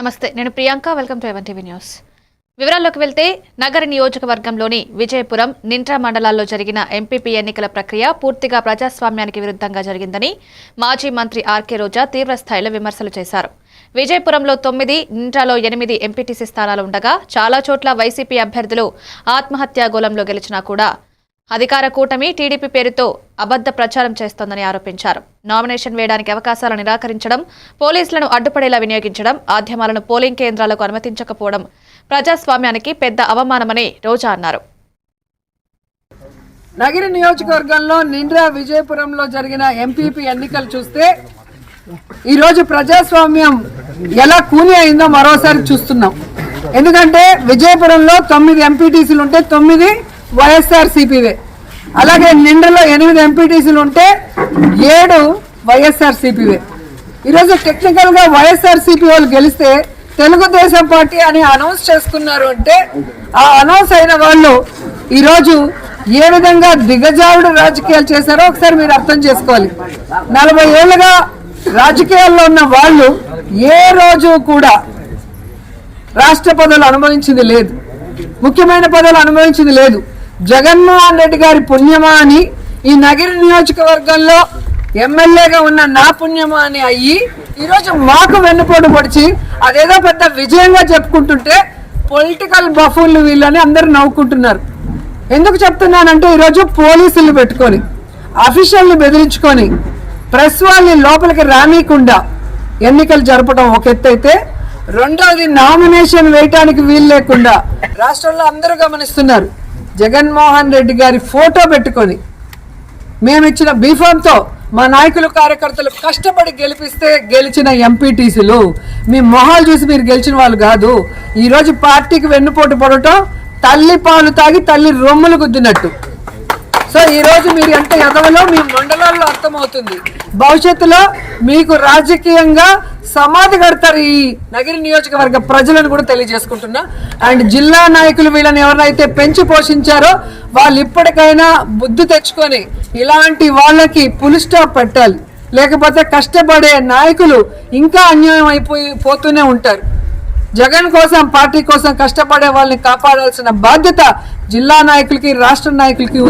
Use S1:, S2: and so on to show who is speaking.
S1: నమస్తే నేను Priyanka welcome to A one TV news. వివరాల్లోకి వెళ్తే నగర నియోజకవర్గంలోని విజయపురం నింట్రా మండలాల్లో జరిగిన ఎంపీపీ ఎన్నికల ప్రక్రియ పూర్తిగా ప్రజాస్వామ్యానికి విరుద్ధంగా జరిగిందని మాజీ మంత్రి ఆర్కే రోజా తీవ్రస్థాయిలో విమర్శలు చేశారు. విజయపురంలో తొమ్మిది నింట్రాలో ఎనిమిది ఎంపీటీసీ స్థానాలు ఉండగా చాలా చోట్ల వైసీపీ అభ్యర్థులు ఆత్మహత్యాగోళంలో గెలిచినా కూడా అధికార కూటమి టీడీపీ పేరుతో అబద్ధ ప్రచారం చేస్తోందని ఆరోపించారు. నామినేషన్ వేయడానికి అవకాశాలు నిరాకరించడం పోలీసులను అడ్డుపడేలా వినియోగించడం మాధ్యమాలను పోలింగ్ కేంద్రాలకు అనుమతించకపోవడం ప్రజాస్వామ్యానికి పెద్ద అవమానమని రోజా అన్నారు.
S2: నగర నియోజకవర్గంలో నిండ్రా విజయపురంలో జరిగిన ఎంపీపీ ఎన్నికలు చూస్తే ఈరోజు ప్రజాస్వామ్యం ఎలా కూలి అయిందో మరోసారి చూస్తున్నాం. ఎందుకంటే విజయపురంలో తొమ్మిది ఎంపీటీసీలు ఉంటే తొమ్మిది వైఎస్ఆర్ సిపివే అలాగే నిండలో ఎనిమిది ఎంపీటీసీలు ఉంటే ఏడు వైఎస్ఆర్ సిపివే ఈరోజు టెక్నికల్గా వైఎస్ఆర్ సిపి వాళ్ళు గెలిస్తే తెలుగుదేశం పార్టీ అని అనౌన్స్ చేసుకున్నారు అంటే ఆ అనౌన్స్ అయిన వాళ్ళు ఈరోజు ఏ విధంగా దిగజావుడు రాజకీయాలు చేశారో ఒకసారి మీరు అర్థం చేసుకోవాలి. నలభై ఏళ్ళుగా రాజకీయాల్లో ఉన్న వాళ్ళు ఏ రోజు కూడా రాష్ట్ర పదవులు అనుభవించింది లేదు. ముఖ్యమైన పదవులు అనుభవించింది లేదు. జగన్మోహన్ రెడ్డి గారి పుణ్యమా అని ఈ నగర నియోజకవర్గంలో ఎమ్మెల్యేగా ఉన్న నా పుణ్యమా అని అయ్యి ఈరోజు మాకు వెన్నుపోటు పొడిచి అదేదో పెద్ద విజయంగా చెప్పుకుంటుంటే పొలిటికల్ బఫూన్లు వీళ్ళని అందరూ నవ్వుకుంటున్నారు. ఎందుకు చెప్తున్నానంటే ఈరోజు పోలీసులు పెట్టుకొని అఫీషియల్ని బెదిరించుకొని ప్రెస్ వాళ్ళని లోపలికి రానీయకుండా ఎన్నికలు జరపడం ఒక ఎత్తు అయితే రెండవది నామినేషన్ వేయటానికి వీలు లేకుండా రాష్ట్రంలో అందరూ గమనిస్తున్నారు. జగన్మోహన్ రెడ్డి గారి ఫోటో పెట్టుకొని మేము ఇచ్చిన బీఫామ్తో మా నాయకులు కార్యకర్తలు కష్టపడి గెలిపిస్తే గెలిచిన ఎంపీటీసీలు మీ మొహాలు చూసి మీరు గెలిచిన వాళ్ళు కాదు. ఈరోజు పార్టీకి వెన్నుపోటు పడటం తల్లి పాలు తాగి తల్లి రొమ్ములు గుద్దినట్టు. సో ఈ రోజు మీరు ఎంత ఎదవలో మీ మండలాల్లో అర్థమవుతుంది. భవిష్యత్తులో మీకు రాజకీయంగా సమాధి కడతారు ఈ నగర నియోజకవర్గ ప్రజలను కూడా తెలియజేసుకుంటున్నా. అండ్ జిల్లా నాయకులు వీళ్ళని ఎవరైతే పెంచి పోషించారో వాళ్ళు ఇప్పటికైనా బుద్ధి తెచ్చుకొని ఇలాంటి వాళ్ళకి పులి స్టాప్ పెట్టాలి. లేకపోతే కష్టపడే నాయకులు ఇంకా అన్యాయం అయిపోయి పోతూనే ఉంటారు. జగన్ కోసం పార్టీ కోసం కష్టపడే వాళ్ళని కాపాడాల్సిన బాధ్యత జిల్లా నాయకులకి రాష్ట్ర నాయకులకి